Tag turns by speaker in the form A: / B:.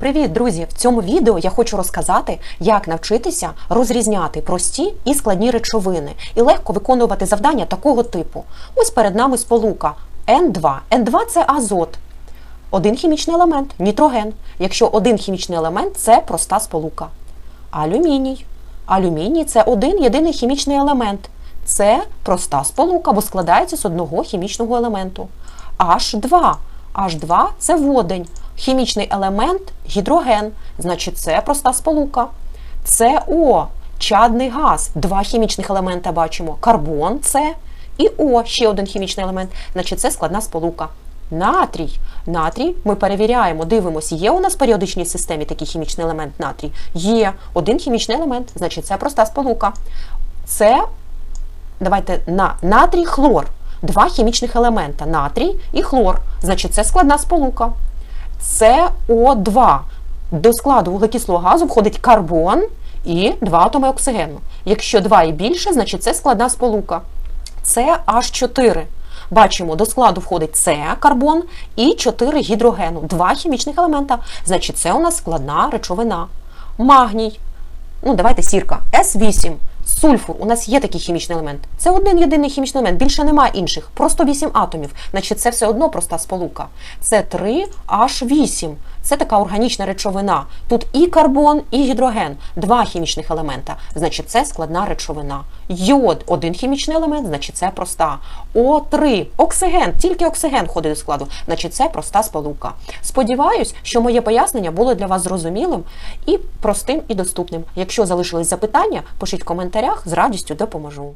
A: Привіт, друзі! В цьому відео я хочу розказати, як навчитися розрізняти прості і складні речовини і легко виконувати завдання такого типу. Ось перед нами сполука N2. N2 це азот. Один хімічний елемент нітроген. Якщо один хімічний елемент це проста сполука. Алюміній. Алюміній це один єдиний хімічний елемент. Це проста сполука, бо складається з одного хімічного елементу. H2. H2 це водень. Хімічний елемент гідроген, значить це проста сполука. СО чадний газ. Два хімічних елемента бачимо: карбон С і О, ще один хімічний елемент, значить це складна сполука. Натрій. Натрій ми перевіряємо, дивимося, є у нас в періодичній системі такий хімічний елемент натрій? Є один хімічний елемент, значить це проста сполука. Це давайте на натрій хлор. Два хімічних елемента натрій і хлор. Значить, це складна сполука. СО2. До складу вуглекислого газу входить карбон і два атоми оксигену. Якщо два і більше, значить це складна сполука. Це H4. Бачимо, до складу входить С карбон і 4 гідрогену. Два хімічних елемента. Значить, це у нас складна речовина. Магній. Ну, давайте сірка. С8. Сульфур. У нас є такий хімічний елемент. Це один єдиний хімічний елемент, більше немає інших. Просто 8 атомів. Значить, це все одно проста сполука. Це 3H8. Це така органічна речовина. Тут і карбон, і гідроген. Два хімічних елемента. Значить, це складна речовина. Йод один хімічний елемент, значить це проста. О3. Оксиген, тільки оксиген входить до складу, значить це проста сполука. Сподіваюсь, що моє пояснення було для вас зрозумілим і простим і доступним. Якщо залишились запитання, пишіть в коментарях, з радістю допоможу.